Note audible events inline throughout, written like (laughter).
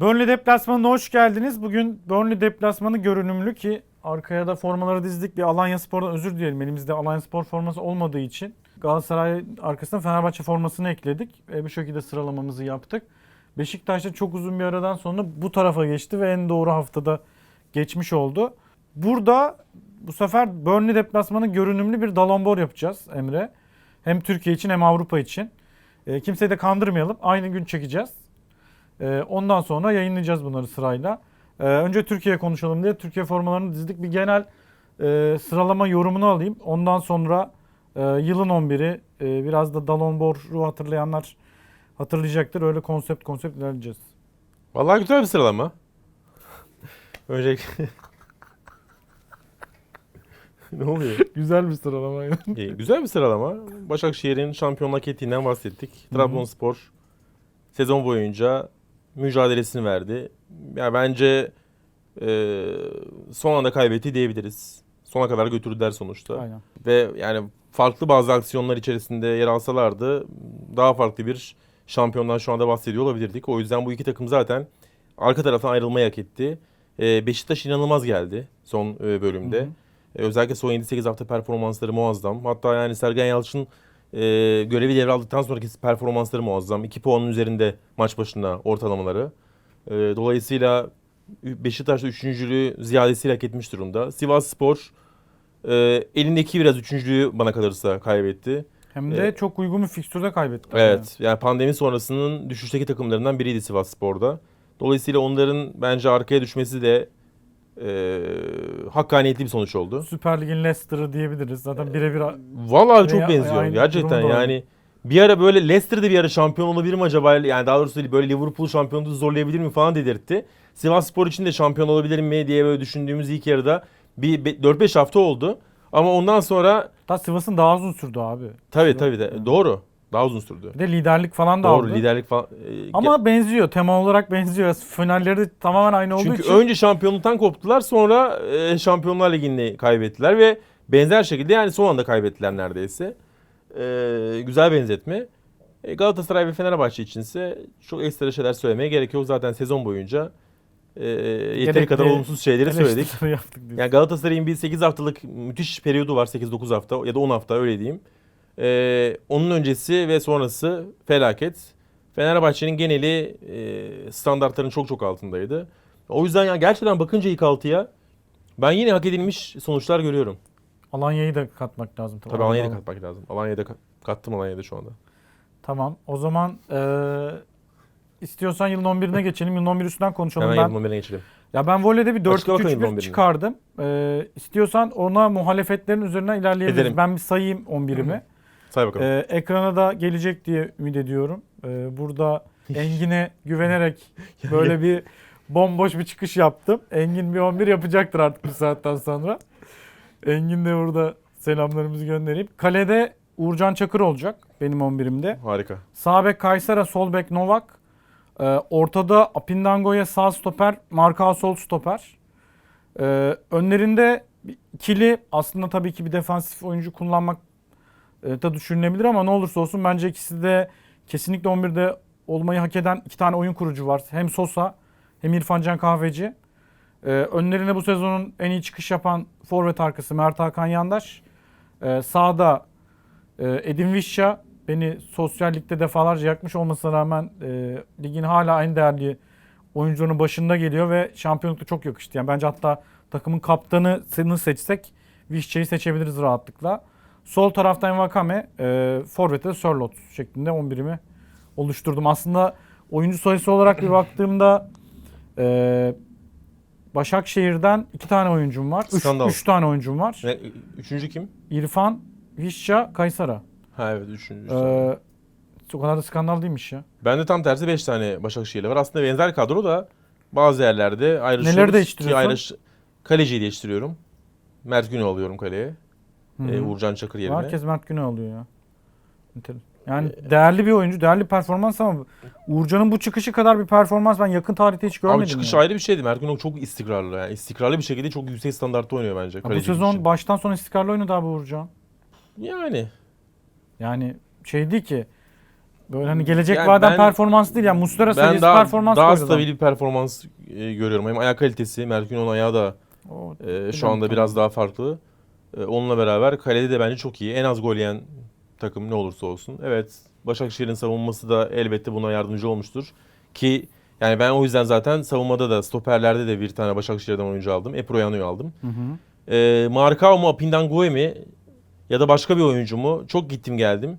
Burnley deplasmanına hoş geldiniz. Bugün Burnley deplasmanı görünümlü ki arkaya da formaları dizdik. Bir Alanya Spor'dan özür dilerim. Elimizde Alanya Spor forması olmadığı için. Galatasaray arkasına Fenerbahçe formasını ekledik. E, bu şekilde sıralamamızı yaptık. Beşiktaş'ta çok uzun bir aradan sonra bu tarafa geçti ve en doğru haftada geçmiş oldu. Burada bu sefer Burnley deplasmanı görünümlü bir dalambor yapacağız Emre. Hem Türkiye için hem Avrupa için. E, kimseyi de kandırmayalım. Aynı gün çekeceğiz. Ee, ondan sonra yayınlayacağız bunları sırayla. Ee, önce Türkiye konuşalım diye Türkiye formalarını dizdik. Bir genel e, sıralama yorumunu alayım. Ondan sonra e, yılın 11'i e, biraz da Dalonbor'u hatırlayanlar hatırlayacaktır. Öyle konsept konsept ilerleyeceğiz. Vallahi güzel bir sıralama. (laughs) Öncelikle... (laughs) ne oluyor? Güzel bir sıralama. İyi, güzel bir sıralama. Başakşehir'in şampiyonluk ettiğinden bahsettik. Trabzonspor sezon boyunca mücadelesini verdi. Ya bence e, son anda kaybetti diyebiliriz. Sona kadar götürdüler sonuçta. Aynen. Ve yani farklı bazı aksiyonlar içerisinde yer alsalardı daha farklı bir şampiyondan şu anda bahsediyor olabilirdik. O yüzden bu iki takım zaten arka taraftan ayrılmayı hak etti. Ee, Beşiktaş inanılmaz geldi son e, bölümde. Hı hı. Ee, özellikle son 7-8 hafta performansları muazzam. Hatta yani Sergen Yalçın e, görevi devraldıktan sonraki performansları muazzam. 2 puanın üzerinde maç başına ortalamaları. Ee, dolayısıyla Beşiktaş'ta üçüncülüğü ziyadesiyle hak etmiş durumda. Sivas Spor e, elindeki biraz üçüncülüğü bana kalırsa kaybetti. Hem de Evet. çok uygun bir fikstürde kaybettik. Evet yani pandemi sonrasının düşüşteki takımlarından biriydi Sivas Spor'da. Dolayısıyla onların bence arkaya düşmesi de e, hakkaniyetli bir sonuç oldu. Süper Lig'in Leicester'ı diyebiliriz. Zaten birebir Vallahi çok benziyor aynı gerçekten durumda yani. Bir ara böyle Leicester'da bir ara şampiyon olabilir mi acaba? Yani daha doğrusu böyle Liverpool şampiyonluğu zorlayabilir mi falan dedirtti. Sivas Spor için de şampiyon olabilir mi diye böyle düşündüğümüz ilk yarıda bir be- 4-5 hafta oldu. Ama ondan sonra Hatta Sivas'ın daha uzun sürdü abi. tabii Sivas- tabii de doğru. Daha uzun sürdü. Bir de liderlik falan da Doğru aldı. liderlik falan. e, Ama benziyor. Tema olarak benziyor. Finalleri de tamamen aynı olduğu Çünkü için. önce şampiyonluktan koptular sonra e, Şampiyonlar Ligi'ni kaybettiler ve benzer şekilde yani son anda kaybettiler neredeyse. E, güzel benzetme. E, Galatasaray ve Fenerbahçe içinse çok ekstra şeyler söylemeye gerek yok. Zaten sezon boyunca e, yeteri Gerekli kadar olumsuz şeyleri söyledik. eleştirileri yaptık diyorsun. Yani Galatasaray'ın bir 8 haftalık müthiş periyodu var. 8-9 hafta ya da 10 hafta öyle diyeyim. Ee, onun öncesi ve sonrası felaket. Fenerbahçe'nin geneli e, standartların çok çok altındaydı. O yüzden ya gerçekten bakınca ilk altıya ben yine hak edilmiş sonuçlar görüyorum. Alanya'yı da katmak lazım. Tabii Alanya'yı da katmak lazım. Alanya'da kat- kattım Alanya'da şu anda. Tamam. O zaman eee istiyorsan yılın 11'ine geçelim. Yılın 11 üstünden konuşalım. Hemen ben, yanıma birine geçelim. ya ben voleyde bir Açıkla bakalım 4-2-3-1 11'ini. çıkardım. Eee istiyorsan ona muhalefetlerin üzerinden ilerleyebiliriz. Edelim. Ben bir sayayım 11'imi. Say bakalım. Eee, ekrana da gelecek diye ümit ediyorum. Eee, burada (laughs) Engin'e güvenerek (laughs) böyle bir bomboş bir çıkış yaptım. Engin bir 11 yapacaktır artık bu saatten sonra. Engin de burada selamlarımızı göndereyim. Kalede Uğurcan Çakır olacak benim 11'imde. Harika. Sağ bek Kaysera, sol bek Novak. Ee, ortada Apindango'ya sağ stoper, Marka sol stoper. Ee, önlerinde ikili aslında tabii ki bir defansif oyuncu kullanmak da düşünülebilir ama ne olursa olsun bence ikisi de kesinlikle 11'de olmayı hak eden iki tane oyun kurucu var. Hem Sosa hem İrfan Can Kahveci. Ee, önlerine bu sezonun en iyi çıkış yapan forvet arkası Mert Hakan Yandaş. Ee, sağda e, Edin Visca beni sosyal ligde defalarca yakmış olmasına rağmen e, ligin hala en değerli oyuncularının başında geliyor ve şampiyonlukta çok yakıştı. Yani bence hatta takımın kaptanını seçsek Visca'yı seçebiliriz rahatlıkla. Sol tarafta Envakame, e, Forvet'te de Sörlot şeklinde 11'imi oluşturdum. Aslında oyuncu sayısı olarak bir baktığımda e, Başakşehir'den iki tane oyuncum var. Üç, Skandal. üç tane oyuncum var. Ne, üçüncü kim? İrfan, Visca, Kaysara. Ha evet üçüncü. Ee, o kadar da skandal değilmiş ya. Ben de tam tersi 5 tane Başakşehir'le var. Aslında benzer kadro da bazı yerlerde ayrışıyoruz. Neleri değiştiriyorsun? Ayrış... Kaleciyi değiştiriyorum. Mert Güney alıyorum kaleye. Hı hı. Ee, Uğurcan Çakır yerine. Herkes Mert Güney alıyor ya. Yani değerli bir oyuncu, değerli bir performans ama Uğurcan'ın bu çıkışı kadar bir performans ben yakın tarihte hiç görmedim. Abi çıkış ya. ayrı bir şeydi. Mert Güney çok istikrarlı. Yani istikrarlı bir şekilde çok yüksek standartta oynuyor bence. Ya bu sezon için. baştan sona istikrarlı oynadı abi Uğurcan. Yani Yani şey değil ki Böyle hani gelecek Yani vaden ben- performans değil yani Muslera seviyesi daha, performans daha stabil bir performans e, görüyorum. Hem ayak kalitesi, Merkün'ün ayağı da O- e, şu anda tamam. biraz daha farklı. E, onunla beraber kalede de bence çok iyi. En az gol yiyen takım ne olursa olsun. Evet Başakşehir'in savunması da elbette buna yardımcı olmuştur. Ki yani ben o yüzden zaten savunmada da stoperlerde de bir tane Başakşehir'den oyuncu aldım. Eproyano'yu aldım. Hı hı. E, Marcao mu Apindangoe mi ya da başka bir oyuncu mu? Çok gittim geldim.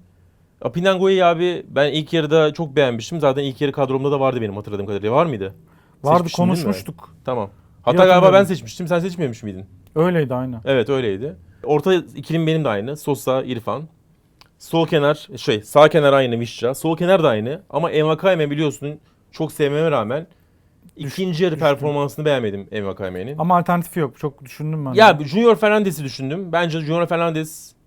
Apindangoe'yi abi ben ilk yarıda çok beğenmiştim. Zaten ilk yarı kadromda da vardı benim hatırladığım kadarıyla. Var mıydı? Vardı mi? konuşmuştuk. Tamam. Hatta galiba ben seçmiştim. Sen seçmemiş miydin? Öyleydi aynı. Evet öyleydi. Orta ikilim benim de aynı. Sosa, İrfan. Sol kenar, şey sağ kenar aynı Vişça. Sol kenar da aynı. Ama Envakayme biliyorsun çok sevmeme rağmen ikinci yarı performansını beğenmedim Envakayme'nin. Ama alternatifi yok. Çok düşündüm ben. Ya Junior Fernandes'i düşündüm. Bence Junior Fernandes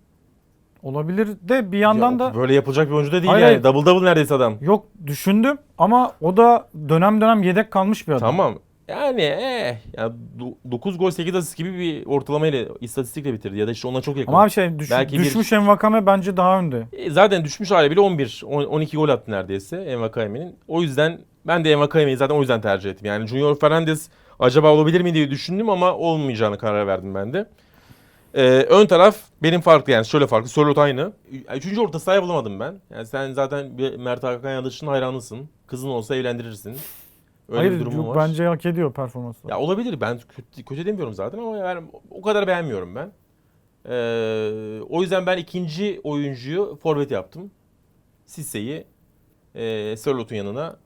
Olabilir de bir yandan ya, da böyle yapılacak bir oyuncu da değil Hayır, yani. Double double neredeyse adam. yok düşündüm ama o da dönem dönem yedek kalmış bir adam. Tamam. Yani eh, ya 9 gol 8 asist gibi bir ortalamayla istatistikle bitirdi ya da işte ona çok yakın. Ama bir şey düş- Belki bir- düşmüş Envakame bence daha önde. E, Zaten düşmüş hali bile 11, on- 12 gol attı neredeyse Envakayeme'nin. O yüzden ben de Envakayeme'yi zaten o yüzden tercih ettim. Yani Junior Fernandes acaba olabilir mi diye düşündüm ama olmayacağını karar verdim ben de. Ee, ön taraf benim farklı yani şöyle farklı. Sörlot aynı. Üçüncü orta sahaya bulamadım ben. Yani sen zaten bir Mert Hakan Yandaş'ın hayranısın. Kızın olsa evlendirirsin. Öyle Hayır bir durumun yok, var. bence hak ediyor performansı. Ya olabilir. Ben kötü, kötü demiyorum zaten ama yani o kadar beğenmiyorum ben. Ee, o yüzden ben ikinci oyuncuyu forvet yaptım. Sisse'yi e, Sörlot'un yanına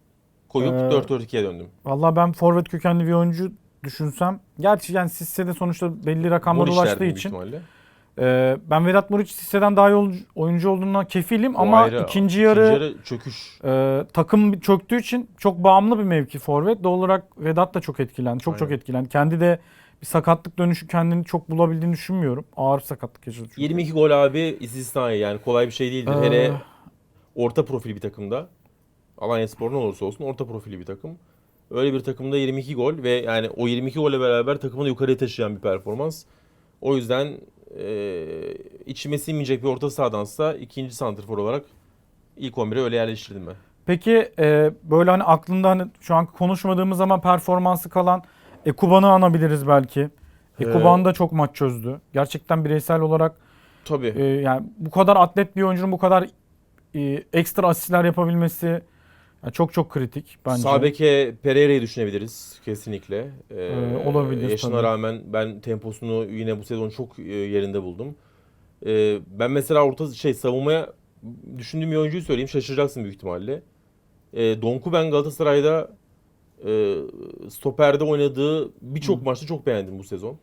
koyup Ee, 4-4-2'ye döndüm. Vallahi ben forvet kökenli bir oyuncu düşünsem. Gerçi yani Sisse de sonuçta belli rakamlara ulaştığı için. ihtimalle. E, ben Vedat Muriç Sisse'den daha iyi oyuncu- olduğuna kefilim O ama ayrı. ikinci yarı, İkinci yarı çöküş. e, takım çöktüğü için çok bağımlı bir mevki forvet. Doğal olarak Vedat da çok etkilendi. Çok çok Aynen. etkilendi. Kendi de bir sakatlık dönüşü kendini çok bulabildiğini düşünmüyorum. Ağır sakatlık yaşadı çünkü. 22 gol abi istisnai yani kolay bir şey değildir. Ee, Hele orta profil bir takımda. Alanya Spor ne olursa olsun orta profili bir takım. Öyle bir takımda 22 gol ve yani o 22 golle beraber takımını yukarıya taşıyan bir performans. O yüzden e, içime sinmeyecek bir orta sahadansa ikinci santrfor olarak ilk 11'e öyle yerleştirdim ben. Peki e, böyle hani aklında hani şu an konuşmadığımız zaman performansı kalan Ekuban'ı anabiliriz belki. Ekuban da çok maç çözdü. Gerçekten bireysel olarak Tabii. e, yani bu kadar atlet bir oyuncunun bu kadar e, ekstra asistler yapabilmesi yani çok çok kritik bence. Sağ beke Pereira'yı düşünebiliriz kesinlikle. Ee, Ee, olabilir Yaşına tabii. rağmen ben temposunu yine bu sezon çok e, yerinde buldum. Ee, ben mesela orta şey savunmaya düşündüğüm bir oyuncuyu söyleyeyim şaşıracaksın büyük ihtimalle. Ee, Donku ben Galatasaray'da e, stoperde oynadığı birçok maçta çok beğendim bu sezon.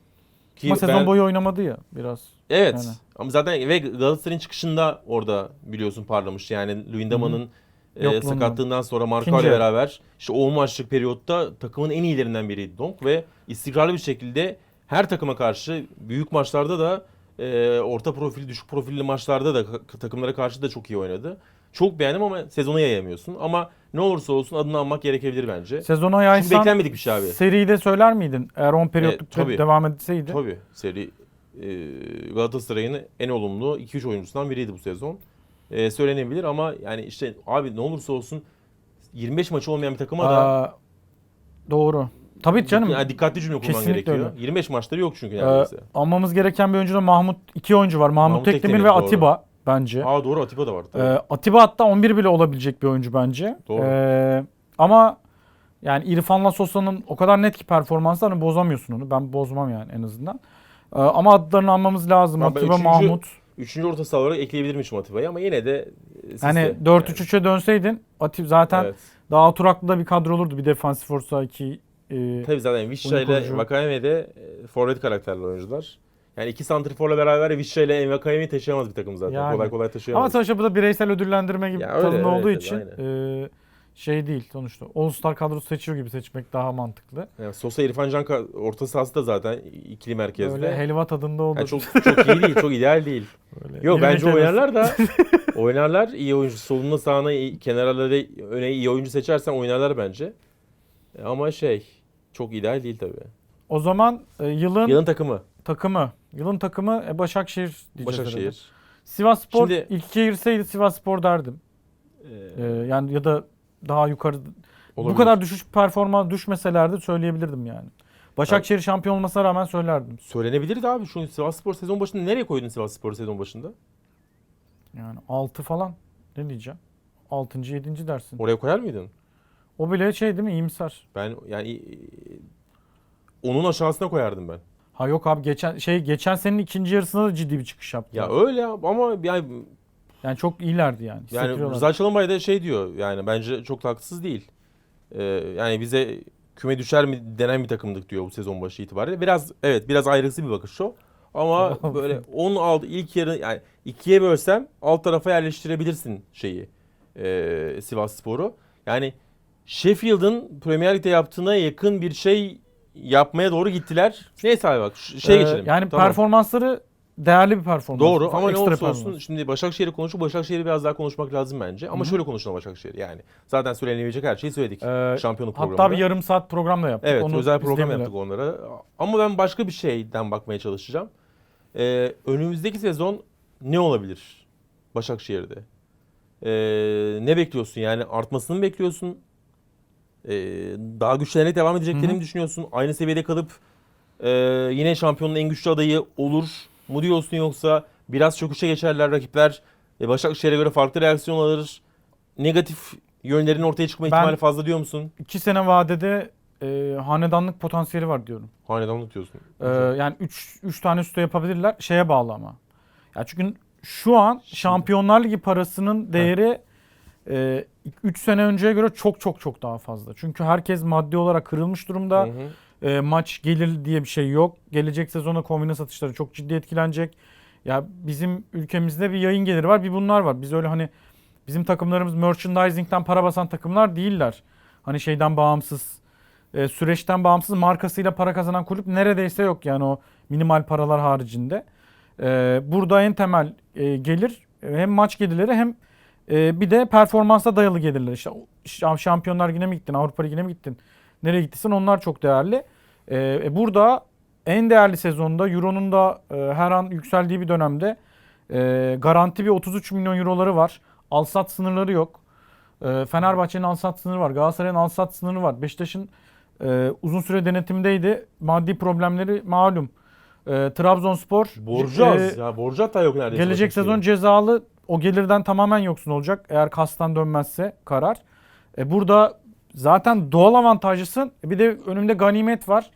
Ki Ama sezon ben- boyu oynamadı ya biraz. Evet. Yani. Ama zaten ve Galatasaray'ın çıkışında orada biliyorsun parlamış. Yani Luyendama'nın e, Yokluğundan. sakatlığından sonra İkinci ile yarı. beraber işte o maçlık periyotta takımın en iyilerinden biriydi Donk ve istikrarlı bir şekilde her takıma karşı büyük maçlarda da e, orta profil, düşük profilli maçlarda da ka- takımlara karşı da çok iyi oynadı. Çok beğendim ama sezona yayamıyorsun. Ama ne olursa olsun adını almak gerekebilir bence. Sezona Çünkü yaysan beklenmedik bir şey abi. seriyi de söyler miydin? Eğer 10 periyotlukta tabii. devam etseydi. Tabii seri e, Galatasaray'ın en olumlu 2-3 oyuncusundan biriydi bu sezon. E, söylenebilir ama yani işte abi ne olursa olsun 25 maçı olmayan bir takıma da Aa, doğru. Tabii canım. yani dikkatli cümle kurman Kesinlikle gerekiyor. öyle. 25 maçları yok çünkü Ee, neredeyse. almamız gereken bir oyuncu da Mahmut. iki oyuncu var. Mahmut, Mahmut Tekdemir, Tekdemir, ve doğru. Atiba bence. Aa doğru Atiba da var. tabii. Ee, Atiba hatta 11 bile olabilecek bir oyuncu bence. Doğru. Ee, ama yani İrfan'la Sosa'nın o kadar net ki performansı hani bozamıyorsun onu. Ben bozmam yani en azından. Ee, ama adlarını almamız lazım. Ben- ben Atiba, üçüncü- Mahmut. Üçüncü orta saha olarak ekleyebilirmişim Atiba'yı ama yine de e, siz Hani de- 4-3-3'e dönseydin Atib zaten Evet. daha oturaklı da bir kadro olurdu. Bir defansif orta iki e, Tabii zaten Vişça ile kurucu. Vakayeme de e, forvet karakterli oyuncular. Yani iki santriforla beraber Vişça ile Envakayeme'yi taşıyamaz bir takım zaten. Yani. Kolay kolay Ama taşıyamaz. sonuçta bu da bireysel ödüllendirme gibi Ya öyle, evet, olduğu evet, için e, şey değil sonuçta. All Star kadrosu seçiyor gibi seçmek daha mantıklı. Yani Sosa İrfan Can ka- orta sahası da zaten ikili merkezde. Böyle helva tadında olur. Yani çok çok iyi değil, çok ideal değil. Böyle Yok bence helvası. oynarlar da (laughs) oynarlar. iyi oyuncu solunda sağına iyi- kenarlara öne iyi oyuncu seçersen oynarlar bence. E, Ama şey çok ideal değil tabii. O zaman e, yılın Yılın takımı takımı. Yılın takımı e, Başakşehir diyeceğiz herhalde. Başakşehir. Sivas Spor Şimdi- ilk ikiye girseydi Sivas Spor derdim. Ee, yani ya da daha yukarı bu Olabilir. kadar düşüş performans düşmeselerdi söyleyebilirdim yani. Başakşehir şampiyon olmasına rağmen söylerdim. Söylenebilirdi abi. Şu Sivasspor sezon başında nereye koydun Sivasspor sezon başında? Yani 6 falan ne diyeceğim? 6. 7. dersin. Oraya koyar mıydın? O bile şey değil mi iyimser. Ben yani e, onun aşağısına koyardım ben. Ha yok abi geçen şey geçen senenin ikinci yarısında da ciddi bir çıkış yaptı. Ya öyle ama yani Yani çok iyilerdi yani. yani. Rıza Çalınbay da şey diyor yani bence çok da haksız değil. Ee, yani bize küme düşer mi denen bir takımdık diyor bu sezon başı itibariyle. Biraz evet biraz ayrıksı bir bakış o. Ama (laughs) böyle 10 aldı ilk yarı yani ikiye bölsem alt tarafa yerleştirebilirsin şeyi e, Sivas Spor'u. Yani Sheffield'ın Premier Lig'de yaptığına yakın bir şey yapmaya doğru gittiler. Neyse abi bak şey Ee, geçelim. Yani Tamam. performansları değerli bir performans. Doğru ama ne olursa performans. olsun şimdi Başakşehir'i konuşup Başakşehir'i biraz daha konuşmak lazım bence. Ama Hı hı. şöyle konuşalım Başakşehir yani. Zaten söylenebilecek her şeyi söyledik. Ee, Şampiyonluk programında. Hatta bir yarım saat program da yaptık. Evet Onu özel program yaptık onlara. Ama ben başka bir şeyden bakmaya çalışacağım. Ee, önümüzdeki sezon ne olabilir Başakşehir'de? Ee, ne bekliyorsun yani artmasını mı bekliyorsun? Ee, daha güçlenerek devam edeceklerini mi düşünüyorsun? Aynı seviyede kalıp e, yine şampiyonun en güçlü adayı olur mu diyorsun yoksa biraz çöküşe geçerler rakipler e, Başakşehir'e göre farklı reaksiyon alır. Negatif yönlerin ortaya çıkma Ben- ihtimali fazla diyor musun? İki sene vadede e, hanedanlık potansiyeli var diyorum. Hanedanlık diyorsun. Ee, yani 3 3 tane üstü yapabilirler. Şeye bağlı ama. Ya çünkü şu an Şampiyonlar Ligi parasının değeri 3 sene önceye göre çok çok çok daha fazla. Çünkü herkes maddi olarak kırılmış durumda. Hı hı. E, maç gelir diye bir şey yok. Gelecek sezona kombine satışları çok ciddi etkilenecek. Ya bizim ülkemizde bir yayın geliri var, bir bunlar var. Biz öyle hani bizim takımlarımız merchandising'den para basan takımlar değiller. Hani şeyden bağımsız, e, süreçten bağımsız markasıyla para kazanan kulüp neredeyse yok yani o minimal paralar haricinde. E, burada en temel e, gelir hem maç gelirleri hem e, bir de performansa dayalı gelirler. İşte Şampiyonlar Ligi'ne mi gittin, Avrupa Ligi'ne mi gittin? Nereye gittiysen onlar çok değerli. Ee, e, burada en değerli sezonda Euro'nun da e, her an yükseldiği bir dönemde e, garanti bir 33 milyon Euroları var. Alsat sınırları yok. E, Fenerbahçe'nin alsat sınırı var. Galatasaray'ın alsat sınırı var. Beşiktaş'ın e, uzun süre denetimdeydi. Maddi problemleri malum. E, Trabzonspor Borcu e, az ya. Borcu hatta yok neredeyse. Gelecek Başakşehir'in. sezon cezalı o gelirden tamamen yoksun olacak eğer kastan dönmezse karar. E burada zaten doğal avantajlısın. E bir de önümde ganimet var.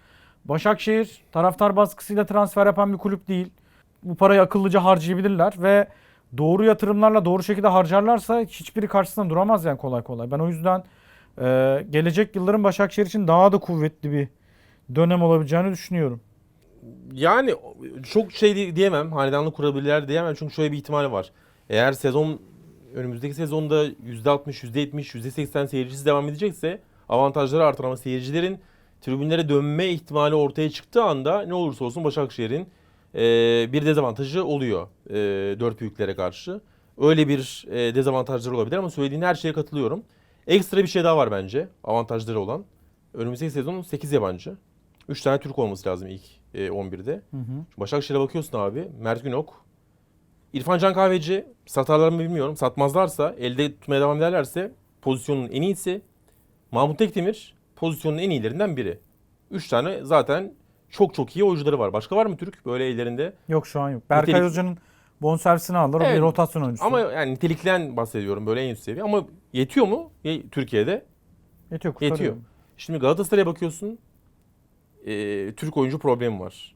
Başakşehir taraftar baskısıyla transfer yapan bir kulüp değil. Bu parayı akıllıca harcayabilirler ve doğru yatırımlarla doğru şekilde harcarlarsa hiçbiri karşısında duramaz yani kolay kolay. Ben o yüzden e, gelecek yılların Başakşehir için daha da kuvvetli bir dönem olabileceğini düşünüyorum. Yani çok şey di- diyemem. Hanedanlık kurabilirler diyemem. Çünkü şöyle bir ihtimal var. Eğer sezon önümüzdeki sezonda %60, %70, %80 seyircisi devam edecekse avantajları artar ama seyircilerin tribünlere dönme ihtimali ortaya çıktığı anda ne olursa olsun Başakşehir'in e, bir dezavantajı oluyor e, dört büyüklere karşı. Öyle bir e, dezavantajları olabilir ama söylediğin her şeye katılıyorum. Ekstra bir şey daha var bence avantajları olan. Önümüzdeki sezon 8 yabancı. 3 tane Türk olması lazım ilk e, 11'de. Hı hı. Başakşehir'e bakıyorsun abi. Mert Günok. İrfan Can Kahveci satarlar mı bilmiyorum. Satmazlarsa elde tutmaya devam ederlerse pozisyonun en iyisi. Mahmut Tekdemir pozisyonun en iyilerinden biri. 3 tane zaten çok çok iyi oyuncuları var. Başka var mı Türk böyle ellerinde? Yok şu an yok. Berkay Nitelik- Hoca'nın bonservisini aldılar. O Evet. bir rotasyon oyuncusu. Ama yani nitelikten bahsediyorum böyle en üst seviye. Ama yetiyor mu Ye- Türkiye'de? Yetiyor, kurtarıyor. Yetiyor. Şimdi Galatasaray'a bakıyorsun. e, Türk oyuncu problemi var.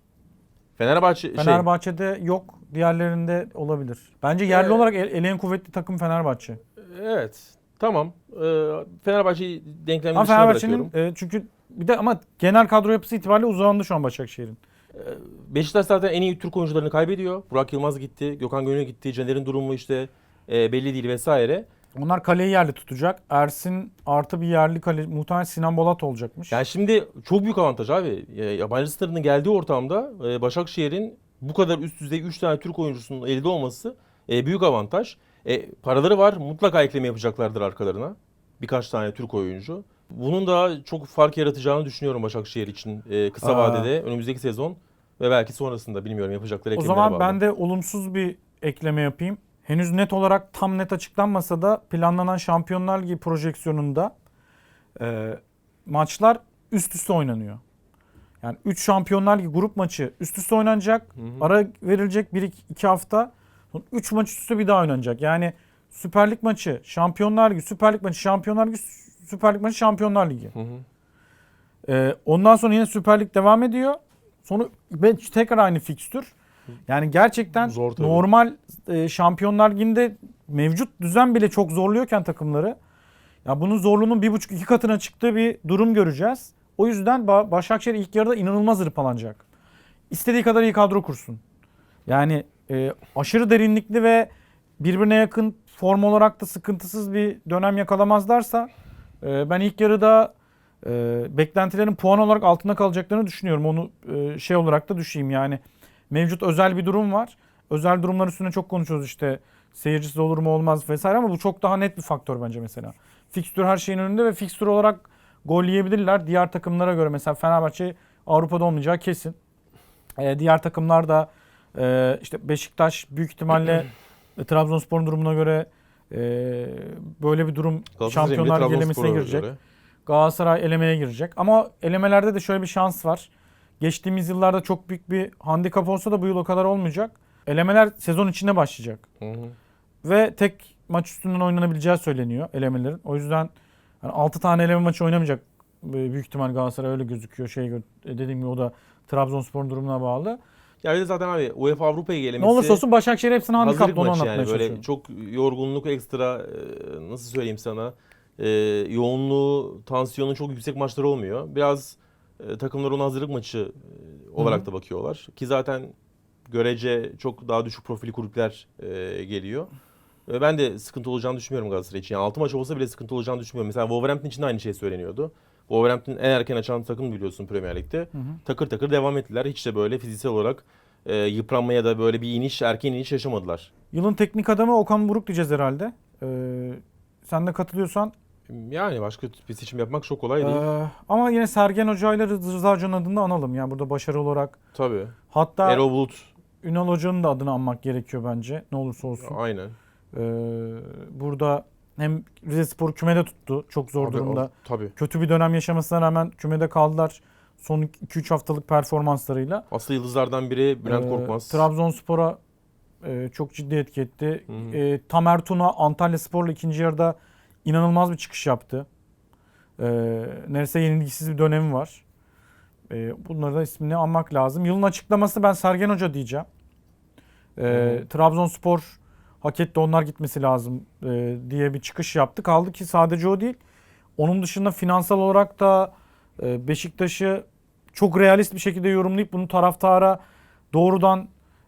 Fenerbahçe şey, Fenerbahçe'de yok. Diğerlerinde olabilir. Bence yerli Ee, olarak el, eli en kuvvetli takım Fenerbahçe. Evet. Tamam. Ee, Fenerbahçe'yi denklemin Ama dışına Fenerbahçe'nin bırakıyorum. e, çünkü bir de ama genel kadro yapısı itibariyle uzağında şu an Başakşehir'in. Beşiktaş zaten en iyi Türk oyuncularını kaybediyor. Burak Yılmaz gitti, Gökhan Gönül gitti, Caner'in durumu işte e, belli değil vesaire. Onlar kaleyi yerli tutacak. Ersin artı bir yerli kale muhtemelen Sinan Bolat olacakmış. Yani şimdi çok büyük avantaj abi. E, yabancı sınırının geldiği ortamda e, Başakşehir'in bu kadar üst düzey 3 tane Türk oyuncusunun elde olması e, büyük avantaj. E, paraları var. Mutlaka ekleme yapacaklardır arkalarına. Birkaç tane Türk oyuncu. Bunun da çok fark yaratacağını düşünüyorum Başakşehir için e, kısa Aa. vadede önümüzdeki sezon ve belki sonrasında bilmiyorum yapacakları o eklemelere zaman bağlı. ben de olumsuz bir ekleme yapayım. henüz net olarak tam net açıklanmasa da planlanan Şampiyonlar Ligi projeksiyonunda e, maçlar üst üste oynanıyor. Yani 3 Şampiyonlar Ligi grup maçı üst üste oynanacak. Ara verilecek 1-2 hafta. 3 maç üst üste bir daha oynanacak. Yani Süper Lig maçı, Şampiyonlar Ligi, Süper Lig maçı, Şampiyonlar Ligi, Süper Lig maçı, Şampiyonlar Ligi. Hı hı. Ee, ondan sonra yine Süper Lig devam ediyor. Sonra tekrar aynı fikstür. Yani gerçekten Zor tabii. normal e, Şampiyonlar Ligi'nde mevcut düzen bile çok zorluyorken takımları ya bunun zorluğunun bir buçuk iki katına çıktığı bir durum göreceğiz. O yüzden Ba- Başakşehir ilk yarıda inanılmaz hırpalanacak. İstediği kadar iyi kadro kursun. Yani e, aşırı derinlikli ve birbirine yakın form olarak da sıkıntısız bir dönem yakalamazlarsa e, ben ilk yarıda e, beklentilerin puan olarak altında kalacaklarını düşünüyorum. Onu e, şey olarak da düşeyim yani. Mevcut özel bir durum var. Özel durumlar üstüne çok konuşuyoruz işte. Seyircisiz olur mu olmaz vesaire ama bu çok daha net bir faktör bence mesela. Fikstür her şeyin önünde ve fikstür olarak gol yiyebilirler. Diğer takımlara göre mesela Fenerbahçe Avrupa'da olmayacağı kesin. E, diğer takımlar da e, işte Beşiktaş büyük ihtimalle e, Trabzonspor'un durumuna göre e, böyle bir durum Şampiyonlar elemesine girecek. göre. Galatasaray elemeye girecek. Ama elemelerde de şöyle bir şans var. Geçtiğimiz yıllarda çok büyük bir handikap olsa da bu yıl o kadar olmayacak. Elemeler sezon içinde başlayacak. Hı hı. Ve tek maç üstünden oynanabileceği söyleniyor elemelerin. O yüzden yani 6 tane eleme maçı oynamayacak e, büyük ihtimal Galatasaray öyle gözüküyor. Şey gö- dediğim gibi o da Trabzonspor'un durumuna bağlı. Ya bir de zaten abi UEFA Avrupa Ligi Ne olursa olsun Başakşehir hepsini handikaplı onu anlatmaya yani böyle çok yorgunluk ekstra e, nasıl söyleyeyim sana e, yoğunluğu tansiyonu çok yüksek maçlar olmuyor. Biraz e, takımlar ona hazırlık maçı e, olarak da bakıyorlar ki zaten görece çok daha düşük profili kulüpler e, geliyor. Ve ben de sıkıntı olacağını düşünmüyorum Galatasaray için. Yani 6 maç olsa bile sıkıntı olacağını düşünmüyorum. Mesela Wolverhampton için de aynı şey söyleniyordu. Wolverhampton en erken açan takım biliyorsun Premier Lig'de. Takır takır devam ettiler. Hiç de böyle fiziksel olarak e, yıpranma ya da böyle bir iniş, erken iniş yaşamadılar. Yılın teknik adamı Okan Buruk diyeceğiz herhalde. Ee, sen de katılıyorsan. Yani başka bir seçim yapmak çok kolay değil. Ee, ama yine Sergen Hoca ile Rıza Hoca'nın adını da analım. Yani burada başarı olarak. Tabii. Hatta Erol Bulut. Ünal Hoca'nın da adını anmak gerekiyor bence. Ne olursa olsun. Aynen. Ee, burada hem Rize Spor kümede tuttu. Çok zor Tabii, durumda. o- Tabii. Kötü bir dönem yaşamasına rağmen kümede kaldılar. Son 2-3 haftalık performanslarıyla. Aslı yıldızlardan biri Bülent Ee, Korkmaz. Trabzonspor'a e, çok ciddi etki etti. Hı hı. E, Tamer Tuna Antalya Spor'la ikinci yarıda inanılmaz bir çıkış yaptı. E, neredeyse yenilgisiz bir dönemi var. E, bunları da ismini anmak lazım. Yılın açıklaması ben Sergen Hoca diyeceğim. E, Hı hı. Trabzonspor hak etti onlar gitmesi lazım e, diye bir çıkış yaptı. Kaldı ki sadece o değil. Onun dışında finansal olarak da e, Beşiktaş'ı çok realist bir şekilde yorumlayıp bunu taraftara doğrudan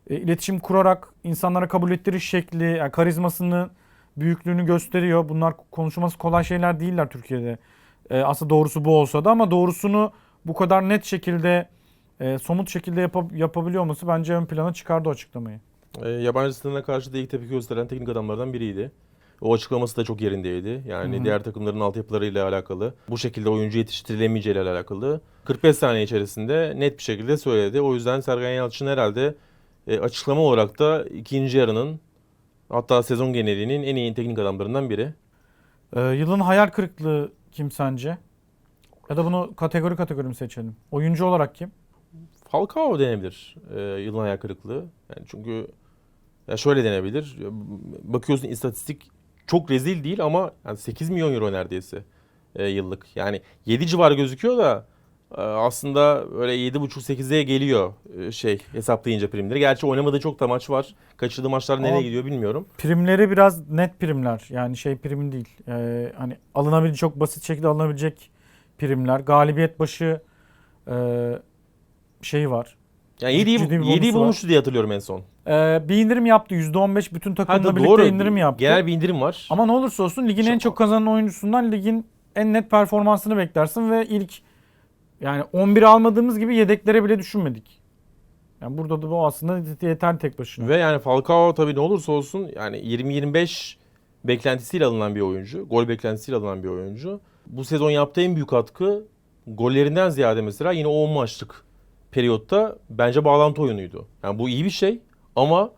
e, iletişim kurarak insanlara kabul ettiriş şekli, yani karizmasını, büyüklüğünü gösteriyor. Bunlar konuşulması kolay şeyler değiller Türkiye'de. E, aslında doğrusu bu olsa da ama doğrusunu bu kadar net şekilde, e, somut şekilde yapa- yapabiliyor olması bence ön plana çıkardı açıklamayı. E, yabancı sınırına karşı da ilk tepki gösteren teknik adamlardan biriydi. O açıklaması da çok yerindeydi. Yani Hı hı. diğer takımların altyapılarıyla alakalı, bu şekilde oyuncu yetiştirilemeyeceğiyle alakalı 45 saniye içerisinde net bir şekilde söyledi. O yüzden Sergen Yalçın herhalde e, açıklama olarak da ikinci yarının hatta sezon genelinin en iyi teknik adamlarından biri. E, yılın hayal kırıklığı kim sence? Ya da bunu kategori kategori mi seçelim? Oyuncu olarak kim? Falcao denebilir e, yılın hayal kırıklığı. Yani çünkü ya şöyle denebilir. Bakıyorsun istatistik çok rezil değil ama yani 8 milyon euro neredeyse e, yıllık. Yani 7 civarı gözüküyor da e, aslında öyle 7,5-8'e geliyor e, şey hesaplayınca primleri. Gerçi oynamadığı çok da maç var. Kaçırdığı maçlar nereye Ama- gidiyor bilmiyorum. Primleri biraz net primler. Yani şey prim değil. Ee, hani alınabilecek çok basit şekilde alınabilecek primler. Galibiyet başı e, şeyi var. Yani 7'yi Ciddi bir 7'yi bonusu var. bulmuştu diye hatırlıyorum en son. Ee, bir indirim yaptı. %15 bütün takımla birlikte doğru. indirim yaptı. Genel bir indirim var. Ama ne olursa olsun ligin en Çok- çok kazanan oyuncusundan ligin en net performansını beklersin ve ilk yani 11 almadığımız gibi yedeklere bile düşünmedik. Yani burada da bu aslında yeter tek başına. Ve yani Falcao tabii ne olursa olsun yani 20-25 beklentisiyle alınan bir oyuncu. Gol beklentisiyle alınan bir oyuncu. Bu sezon yaptığı en büyük katkı gollerinden ziyade mesela yine o 10 maçlık periyotta bence bağlantı oyunuydu. Yani bu iyi bir şey ama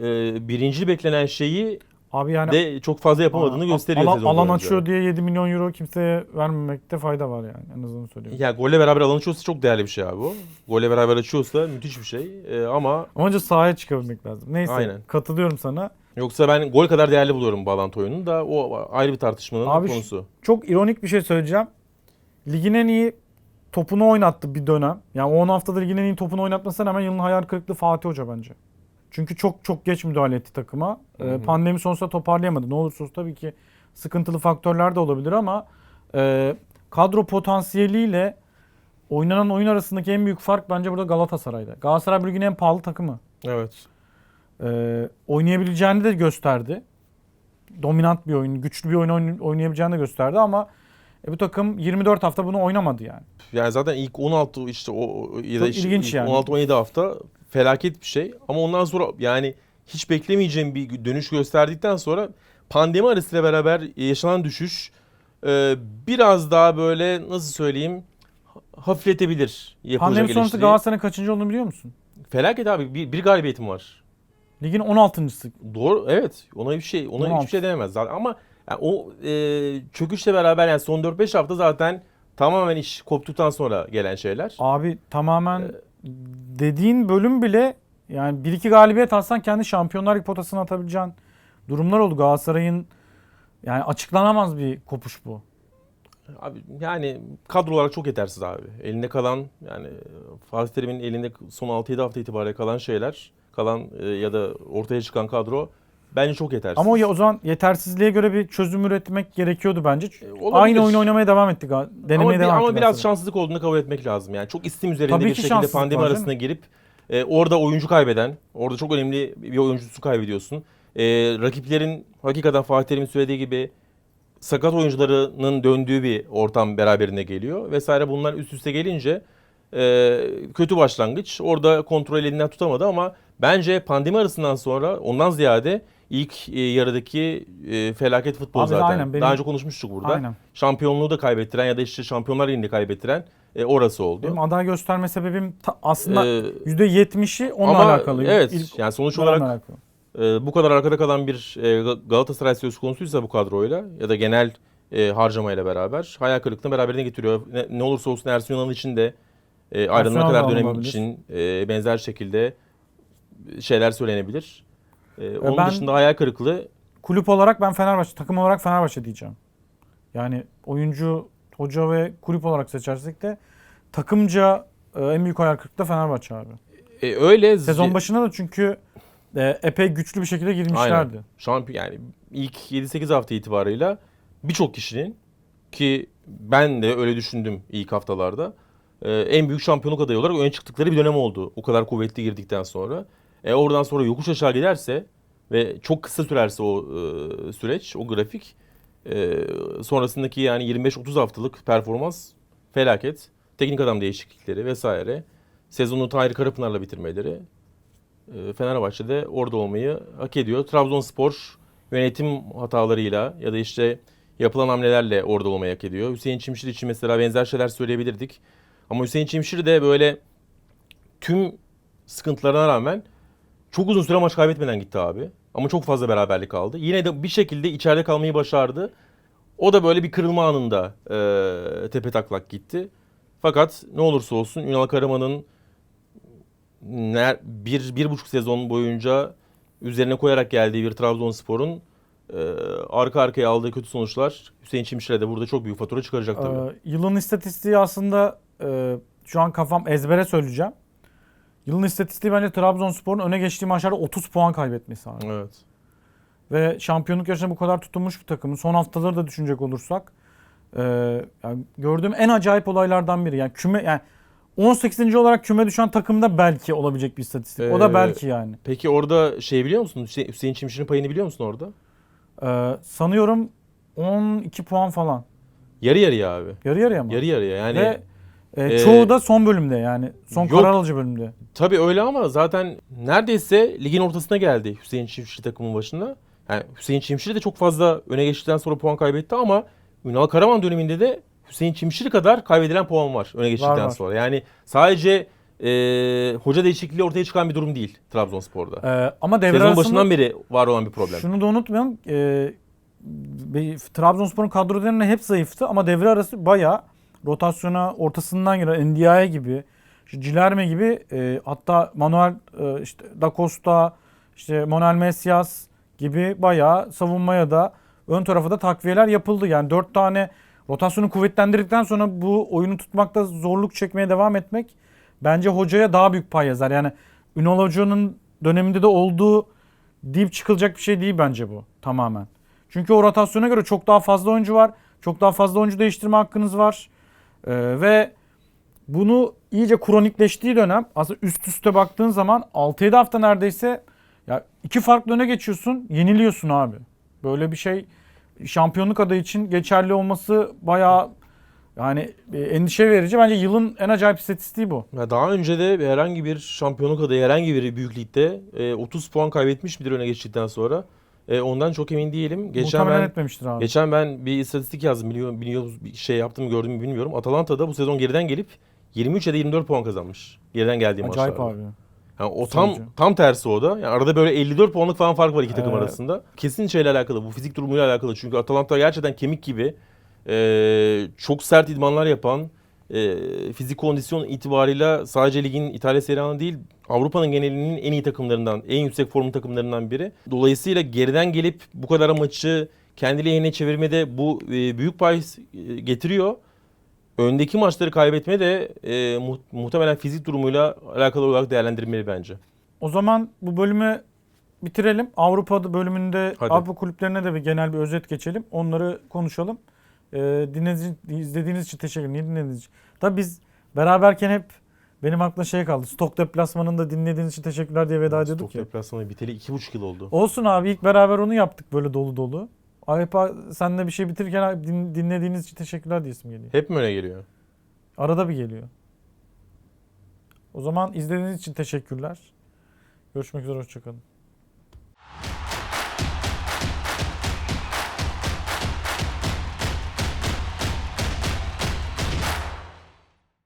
e, birinci beklenen şeyi Abi yani de çok fazla yapamadığını gösteriyor alan, sezon alan boyunca. açıyor diye 7 milyon euro kimseye vermemekte fayda var yani. En azından söyleyeyim. Ya golle beraber alan açıyorsa çok değerli bir şey abi o. Golle beraber açıyorsa müthiş bir şey. E, ama Ama önce sahaya çıkabilmek lazım. Neyse Aynen. katılıyorum sana. yoksa ben gol kadar değerli buluyorum Bağlantı oyununu da o ayrı bir tartışmanın Abi konusu. Çok ironik bir şey söyleyeceğim. Ligin en iyi topunu oynattı bir dönem. Yani 10 haftada ligin en iyi topunu oynatmasına hemen yılın hayal kırıklığı Fatih Hoca bence. Çünkü çok çok geç müdahale etti takıma. Ee, Hı hı. pandemi sonrasında toparlayamadı. Ne olursa olsun tabii ki sıkıntılı faktörler de olabilir ama e, kadro potansiyeliyle oynanan oyun arasındaki en büyük fark bence burada Galatasaray'da. Galatasaray bu ligin en pahalı takımı. Evet. Ee, oynayabileceğini de gösterdi. Dominant bir oyun, güçlü bir oyun oyn- oynayabileceğini de gösterdi ama e, bu takım 24 hafta bunu oynamadı yani. Yani zaten ilk 16 işte o ya da işte ilginç yani. 16-17 hafta felaket bir şey. Ama ondan sonra yani hiç beklemeyeceğim bir dönüş gösterdikten sonra pandemi arasıyla beraber yaşanan düşüş e, biraz daha böyle nasıl söyleyeyim hafifletebilir yapılacak Pandemi sonrası. Galatasaray'ın kaçıncı olduğunu biliyor musun? Felaket abi bir, bir galibiyetim var. Ligin 16.sı. Doğru evet ona bir şey ona 16. hiçbir şey denemez zaten ama yani o e, çöküşle beraber yani son 4-5 hafta zaten tamamen iş koptuktan sonra gelen şeyler. Abi tamamen dediğin bölüm bile yani 1-2 galibiyet alsan kendi şampiyonlar Ligi potasına atabileceğin durumlar oldu. Galatasaray'ın yani açıklanamaz bir kopuş bu. Abi yani kadro olarak çok yetersiz abi. Elinde kalan yani Fatih Terim'in elinde son 6-7 hafta itibariyle kalan şeyler, kalan e, ya da ortaya çıkan kadro bence çok yetersiz. Ama o, ya- o zaman yetersizliğe göre bir çözüm üretmek gerekiyordu bence. Olabilir. Aynı oyunu oynamaya devam etti. Gal- Denemeye ama, devam ama etti biraz Galatasaray. şanssızlık olduğunu kabul etmek lazım. Yani çok istim üzerinde Tabii bir ki şekilde pandemi var arasına girip e, orada oyuncu kaybeden, orada çok önemli bir oyuncusu kaybediyorsun. E, rakiplerin hakikaten Fatih Terim'in söylediği gibi sakat oyuncularının döndüğü bir ortam beraberinde geliyor vesaire bunlar üst üste gelince e, kötü başlangıç. Orada kontrol elinden tutamadı ama bence pandemi arasından sonra ondan ziyade ilk e, yarıdaki e, felaket futbol Abi zaten. aynen, benim- Daha önce konuşmuştuk burada. Aynen. Şampiyonluğu da kaybettiren ya da işte Şampiyonlar Ligi'ni de kaybettiren e, orası oldu. Benim aday gösterme sebebim ta- aslında Ee, %70'i onunla ama alakalı. evet İlk- yani sonuç olarak alakalı. e, bu kadar arkada kalan bir e, Ga- Galatasaray söz konusuysa bu kadroyla ya da genel e, harcamayla beraber hayal kırıklığını beraberine getiriyor. Ne, ne olursa olsun Ersun Yanal için de e, ayrılana Yanal kadar da dönem olabilir. için e, benzer şekilde şeyler söylenebilir. E, onun ben- dışında hayal kırıklığı Kulüp olarak ben Fenerbahçe, takım olarak Fenerbahçe diyeceğim. Yani oyuncu, hoca ve kulüp olarak seçersek de takımca e, en büyük hayal kırıklığı Fenerbahçe abi. e, öyle Sezon başında da çünkü e, epey güçlü bir şekilde girmişlerdi. Şampiyon yani ilk 7-8 hafta itibarıyla birçok kişinin ki ben de öyle düşündüm ilk haftalarda. e, en büyük şampiyonluk adayı olarak öne çıktıkları bir dönem oldu. O kadar kuvvetli girdikten sonra. E, oradan sonra yokuş aşağı giderse ve çok kısa sürerse o e, süreç, o grafik e, sonrasındaki yani 25-30 haftalık performans felaket. Teknik adam değişiklikleri vesaire. Sezonu Tahir Karapınar'la bitirmeleri e, Fenerbahçe'de orada olmayı hak ediyor. Trabzonspor yönetim hatalarıyla ya da işte yapılan hamlelerle orada olmayı hak ediyor. Hüseyin Çimşir için mesela benzer şeyler söyleyebilirdik. Ama Hüseyin Çimşir de böyle tüm sıkıntılarına rağmen çok uzun süre maç kaybetmeden gitti abi. Ama çok fazla beraberlik aldı. Yine de bir şekilde içeride kalmayı başardı. O da böyle bir kırılma anında e, tepe taklak gitti. Fakat ne olursa olsun Ünal Karaman'ın bir, bir buçuk sezon boyunca üzerine koyarak geldiği bir Trabzonspor'un e, arka arkaya aldığı kötü sonuçlar Hüseyin Çimşir'e de burada çok büyük fatura çıkaracak tabii. Ee, yılın istatistiği aslında e, şu an kafam ezbere söyleyeceğim. Yılın istatistiği bence Trabzonspor'un öne geçtiği maçlarda 30 puan kaybetmesi abi. Evet. Ve şampiyonluk yarışına bu kadar tutunmuş bir takımın son haftaları da düşünecek olursak e, yani gördüğüm en acayip olaylardan biri. Yani küme yani 18. olarak küme düşen takımda belki olabilecek bir istatistik. o da Ee, belki yani. Peki orada şey biliyor musun? Hüseyin, Hüseyin Çimşir'in payını biliyor musun orada? Ee, sanıyorum 12 puan falan. Yarı yarıya abi. Yarı yarıya mı? Yarı yarıya yani. Ve e, çoğu da son bölümde yani. Son yok. karar alıcı bölümde. Tabii öyle ama zaten neredeyse ligin ortasına geldi Hüseyin Çimşir takımın başında. Yani Hüseyin Çimşir de çok fazla öne geçtikten sonra puan kaybetti ama Ünal Karaman döneminde de Hüseyin Çimşir kadar kaybedilen puan var öne geçtikten var. sonra. Yani sadece e, hoca değişikliği ortaya çıkan bir durum değil Trabzonspor'da. Ee, ama devre Sezon başından beri var olan bir problem. şunu da unutmayalım. E, Trabzonspor'un kadro dönemi hep zayıftı ama devre arası bayağı rotasyona ortasından giren Ndiaye gibi, işte Cilerme gibi e, hatta Manuel e, işte Da Costa, işte Manuel Mesias gibi bayağı savunmaya da ön tarafa da takviyeler yapıldı. Yani dört tane rotasyonu kuvvetlendirdikten sonra bu oyunu tutmakta zorluk çekmeye devam etmek bence hocaya daha büyük pay yazar. Yani Ünal Hoca'nın döneminde de olduğu deyip çıkılacak bir şey değil bence bu tamamen. Çünkü o rotasyona göre çok daha fazla oyuncu var. Çok daha fazla oyuncu değiştirme hakkınız var. Ee, ve bunu iyice kronikleştiği dönem aslında üst üste baktığın zaman 6-7 hafta neredeyse ya iki farklı öne geçiyorsun, yeniliyorsun abi. Böyle bir şey şampiyonluk adayı için geçerli olması bayağı yani e, endişe verici. Bence yılın en acayip istatistiği bu. Ya daha önce de herhangi bir şampiyonluk adayı herhangi bir büyük ligde e, 30 puan kaybetmiş midir öne geçtikten sonra? E, ondan çok emin değilim. Geçen Muhtemelen ben etmemiştir abi. geçen ben bir istatistik yazdım. Biliyor, biliyor bir şey yaptım gördüm mü bilmiyorum. Atalanta'da bu sezon geriden gelip 23 ya da 24 puan kazanmış. Geriden geldiği acayip maçlarda. abi. Yani o tam Sonucu. tam tersi o da. Yani arada böyle 54 puanlık falan fark var iki takım Ee, arasında. Kesin şeyle alakalı. Bu fizik durumuyla alakalı. Çünkü Atalanta gerçekten kemik gibi e, çok sert idmanlar yapan e, fizik kondisyon itibarıyla sadece ligin İtalya Serie değil Avrupa'nın genelinin en iyi takımlarından, en yüksek formlu takımlarından biri. Dolayısıyla geriden gelip bu kadar maçı kendi lehine çevirmede bu e, büyük pay e, getiriyor. Öndeki maçları kaybetme de e, mu- muhtemelen fizik durumuyla alakalı olarak değerlendirmeli bence. O zaman bu bölümü bitirelim. Avrupa bölümünde Hadi. Avrupa kulüplerine de bir genel bir özet geçelim. Onları konuşalım. Ee, dinlediğiniz, izlediğiniz için teşekkür ederim. Niye dinlediğiniz için? Tabii biz beraberken hep benim aklıma şey kaldı. Stok deplasmanında dinlediğiniz için teşekkürler diye veda ediyorduk Stok ya. deplasmanı biteli 2,5 yıl oldu. Olsun abi ilk beraber onu yaptık böyle dolu dolu. Ayıp senle bir şey bitirirken din- dinlediğiniz için teşekkürler diyesim geliyor. Hep mi öne geliyor? Arada bir geliyor. O zaman izlediğiniz için teşekkürler. Görüşmek üzere hoşçakalın.